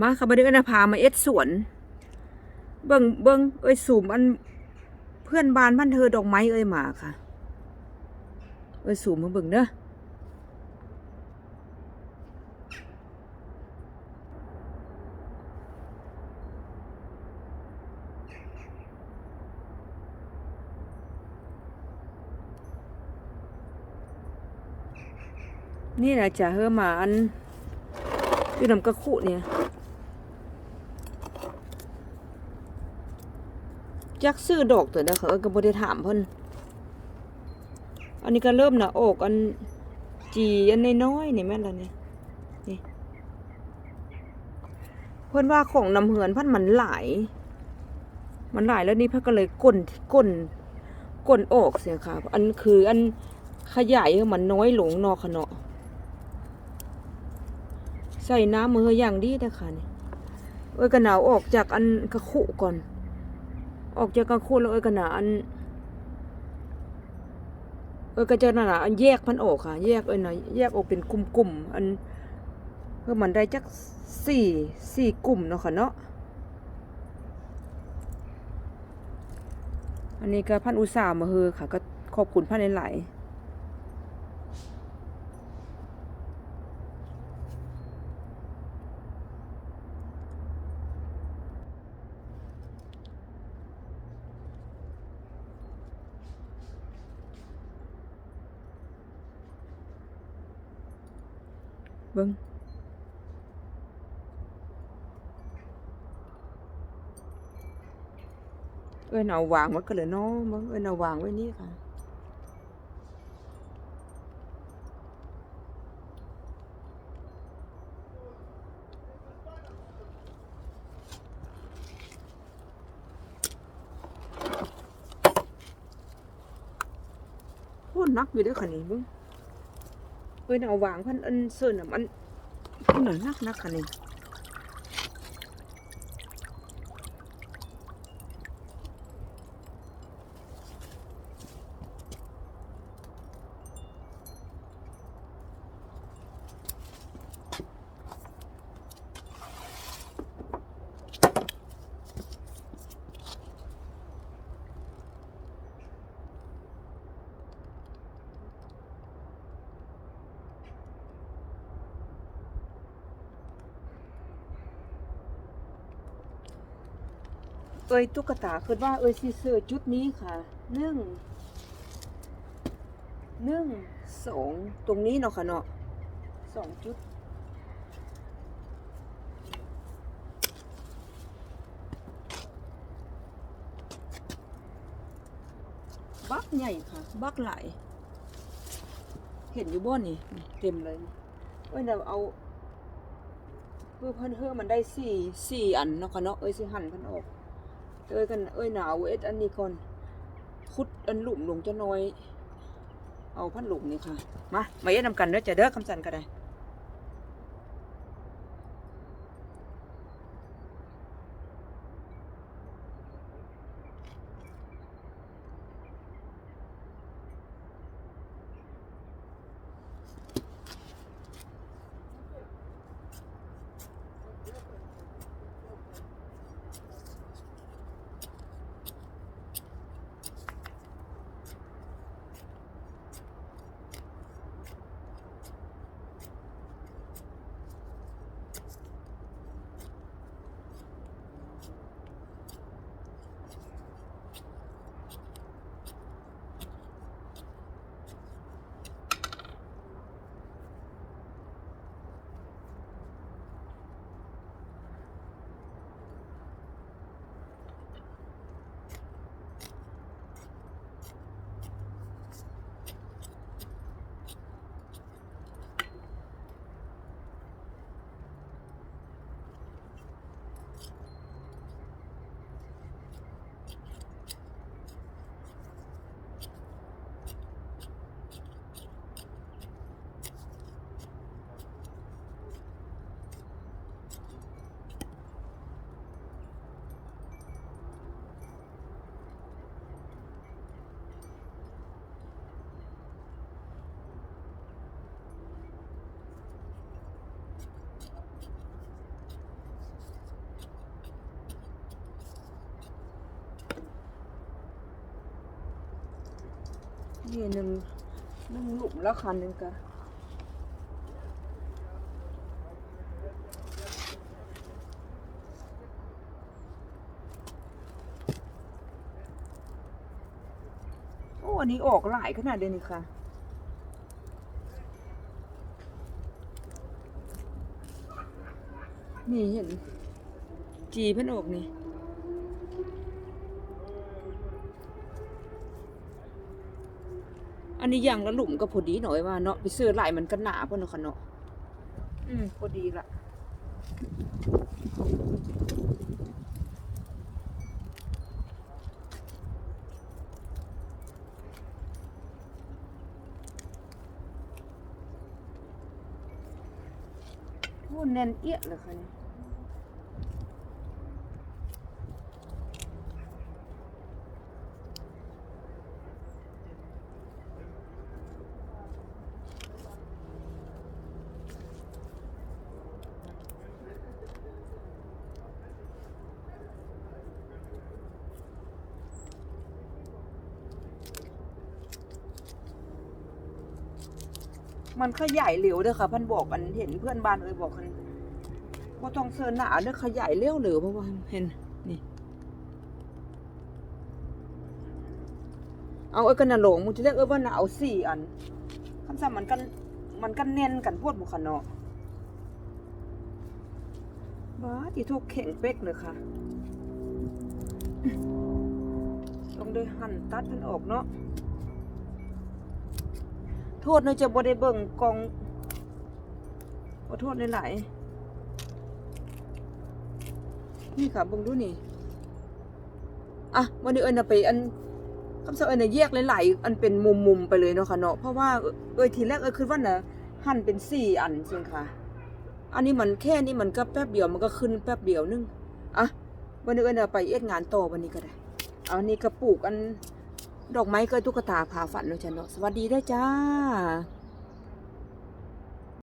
มาค่ะบัดนี้ก็นะพามาเอ็ดสวน เบิ่งเบิ่งเอ้ยสูมอันเพื่อนบ้านบ้านเธอดอกไม้เอ้ยมาค่ะ เอ้ยสูมมาเบิ่งเด้อนี่นะจะเฮอมาอันอยู่นำกระคุเนี่ย จักซื้อดอกตัวเด้อเขาก็บ่ได้ถามเพิ่นอันนี้ก็เริ่มหน่ะอกอันจีอันน้อยๆนี่แม่นล่ะนี่นี่เพิ่นว่าของนำเหือนพันมันหลายมันหลายแล้วนี่เพิ่นก็เลยก้นก้นก้นออกเสียค่ะ อันคืออันขยายมันน้อยหลงนอค่ะเนาะใส่น้ำมืออย่างดีเด้อค่ะนี่เอ้ยก็หนาวออกจากอันกระคุก่อน ออกจากกลางคืนแล้วเอ้ยก็หนาอันเอ้ยก็จะหนาอันแยกมันออกค่ะ แยกเอ้ยนะแยกออกเป็นกลุ่มๆอันเพื่อมันได้จักสี่สี่กลุ่มเนาะค่ะเนาะอันนี้ก็พันอุตสาห์มาเฮอค่ะ ก็ขอบคุณพันหลายๆ เบิ้งเอ้ยเอาวางไว้ก็เลยเนาะเบิ้งเอ้ยเอาวางไว้นี่ค่ะนักอยู่ด้วยค่ะนี่เบิ้ง เอ้ยเอาวางพันอันเสิร์นอะมันมันหน่อยนักนักค่ะนี่ เอ้ยตุ๊กตาคิดว่าเอ้ยสิซื้อจุดนี้ค่ะหนึ่งหนึ่งสองตรงนี้เนาะค่ะเนาะสองจุดบักใหญ่ค่ะ บักหลายเห็นอยู่บ่นนี่เต็มเลยเอ้ยเดี๋ยวเอาเพื่อเพิ่นเฮ้อมันได้สี่สี่อันเนาะค่ะเนาะเอ้ยสิหั่นเพิ่นออก เอ้ยกันเอ้ยหนาวเอ็ดอันนี้ก่อนขุดอันหลุมลงจะน้อย เอาพัดหลุมนี่ค่ะ มา มาเอ็ดนำกันเด้อจะเด้อคำสั่นก็ได้ นี่หนึ่งหนึ่งหลุมแล้วคันหนึ่งกะโอ้อันนี้ออกหลายขนาดเดียวนี่ค่ะนี่เห็นจีเพิ่นออกนี่ อันนี้อย่างละหลุมก็พอดีหน่อยว่าเนาะไปซื้อหลายมันก็หนาเพิ่นเนาะคะเนาะอืมพอดีละโอ้แน่นเอี้ยเลยค่ะเนี่ย มันขยายเร็วเด้อค่ะพันบอกอันเห็นเพื่อนบ้านเอ้ยบอกคันว่าต้องเซินหนาเด้อขยายเร็วเร็วเพราะว่าเห็นนี่เอาไอ้กันน่ะหลงมึงจะเรียกเอ้ยว่าน่ะเอาสี่อันคำสั่งมันกันมันกันแน่นกันพวดบุคันเนาะบ้าที่ทุกแข็งเป๊กเลยค่ะต้องได้หั่นตัดมันออกเนาะ โทษนะจะบ่ได้เบิ่งกองขอโทษหลายๆนี่ค่ะเบิ่งดูนี่อะวันนี้เอิญน่ะไปอันคำสั่งเอิญน่ะแยกหลายๆอันเป็นมุมๆไปเลยเนาะค่ะเนาะเพราะว่าเอ้ยทีแรกเอ้ยคิดว่าน่ะหั่นเป็นสี่อันจริงค่ะ อันนี้มันแค่นี้มันก็แป๊บเดียวมันก็ขึ้นแป๊บเดียวนึงอะวันนี้เอิญน่ะไปเอ็ดงานต่อวันนี้ก็ได้เอานี่กระปลูกอัน ดอกไม้ก็ตุ๊กตาพาฝันเนาะจ้ะเนาะสวัสดีด้วยจ้า